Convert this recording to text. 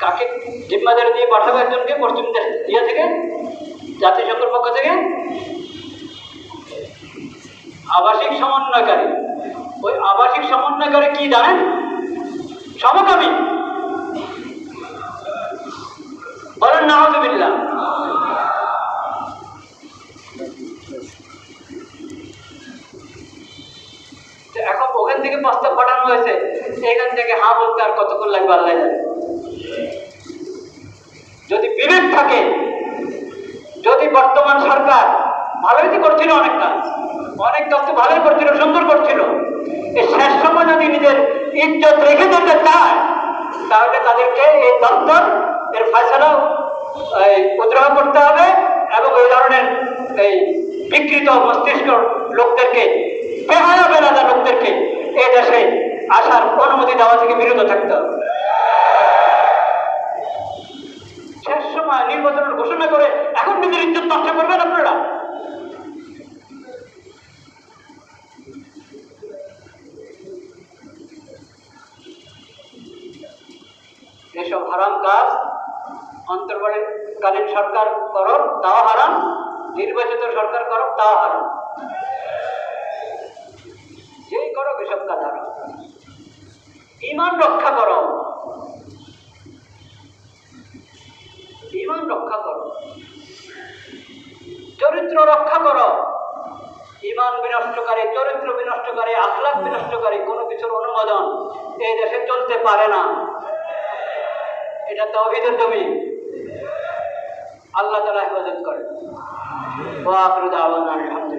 কাকে জিম্মাদারি দিয়ে পাঠাবে একজনকে? পশ্চিম দেশ ইয়ে থেকে? জাতিসংঘের পক্ষ থেকে? আবাসিক সমন্বয়কারী। ওই আবাসিক সমন্বয়কারী কি জানেন? সমকামী। বলেন নাহজবিল্লা এখন থেকে প্রস্তাব পাঠানো হয়েছে এখান থেকে হা বলতে আর কতক্ষণ লাগবে আল্লাহ জানে। যদি বিবেক থাকে, যদি বর্তমান সরকার ভালোই তো করছিল অনেক কাজ অনেক কাজ তো ভালোই করছিল, সুন্দর করছিল এই শেষ সময় যদি নিজের ইজ্জত রেখে যেতে চায়, তাহলে তাদেরকে এই দপ্তর, এর ফয়সলা এই উদ্রহ করতে হবে এবং এই ধরনের এই বিকৃত মস্তিষ্ক লোকদেরকে বেহায়া বেলাদা লোকদেরকে এই দেশে আসার অনুমতি দেওয়া থেকে বিরত থাকতে হবে। শেষ সময় নির্বাচনের ঘোষণা করে এখন নিজের ইজ্জত নষ্ট করবেন আপনারা। এসব হারাম কাজ, অন্তর্বর্তীকালীন সরকার করো তাও হারাম, নির্বাচিত সরকার করো তাও হারাম যেই করো এসব কাজ হারাম ইমান রক্ষা করো। ইমান রক্ষা করো। চরিত্র রক্ষা করো। ইমান বিনষ্টকারী চরিত্র বিনষ্টকারী আখলাক বিনষ্টকারী কোনো কিছুর অনুমোদন এই দেশে চলতে পারে না। এটা তৌহিদের জমি। আল্লাহ তালা হেফাজত করে ওয়া আখরু দাওয়ানা আলহামদুলিল্লাহ